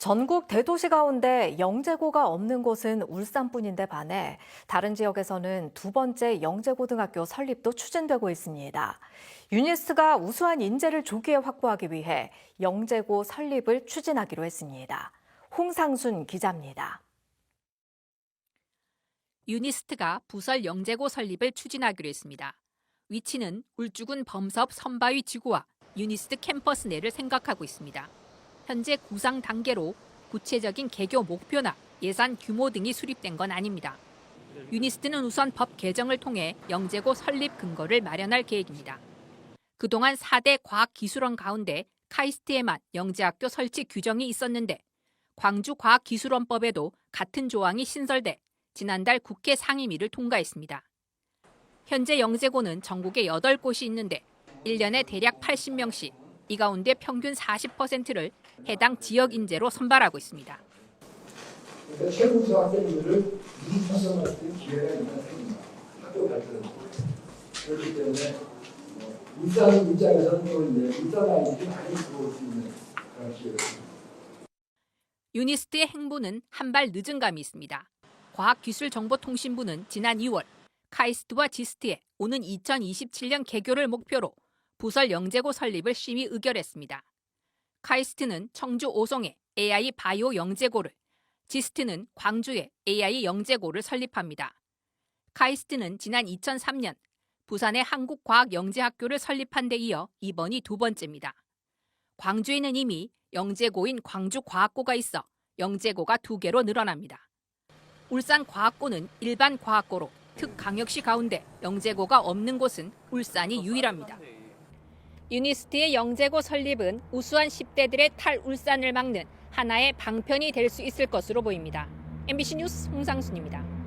전국 대도시 가운데 영재고가 없는 곳은 울산뿐인데 반해 다른 지역에서는 두 번째 영재고등학교 설립도 추진되고 있습니다. 유니스가 우수한 인재를 조기에 확보하기 위해 영재고 설립을 추진하기로 했습니다. 홍상순 기자입니다. 유니스트가 부설 영재고 설립을 추진하기로 했습니다. 위치는 울주군 범섭 선바위 지구와 유니스트 캠퍼스 내를 생각하고 있습니다. 현재 구상 단계로 구체적인 개교 목표나 예산 규모 등이 수립된 건 아닙니다. 유니스트는 우선 법 개정을 통해 영재고 설립 근거를 마련할 계획입니다. 그동안 4대 과학기술원 가운데 카이스트에만 영재학교 설치 규정이 있었는데 광주과학기술원법에도 같은 조항이 신설돼 지난달 국회 상임위를 통과했습니다. 현재 영재고는 전국에 8곳이 있는데 1년에 대략 80명씩 이 가운데 평균 40%를 해당 지역 인재로 선발하고 있습니다. 최고 수 학생들을 미리 선정할 수 있는 기회가 있는 셈입니다. 학교 발전. 그렇기 때문에 어, 울산 입장에서는 또 이제 울산 아이들이 많이 들어올 수 있는 그런 기회가 있습니다. 유니스트의 행보는 한 발 늦은 감이 있습니다. 과학기술정보통신부는 지난 2월 카이스트와 지스트에 오는 2027년 개교를 목표로 부설 영재고 설립을 심의 의결했습니다. 카이스트는 청주 오송에 AI 바이오 영재고를, 지스트는 광주에 AI 영재고를 설립합니다. 카이스트는 지난 2003년 부산의 한국과학영재학교를 설립한 데 이어 이번이 두 번째입니다. 광주에는 이미 영재고인 광주과학고가 있어 영재고가 두 개로 늘어납니다. 울산과학고는 일반 과학고로 특강역시 가운데 영재고가 없는 곳은 울산이 유일합니다. 유니스트의 영재고 설립은 우수한 10대들의 탈울산을 막는 하나의 방편이 될 수 있을 것으로 보입니다. MBC 뉴스 홍상순입니다.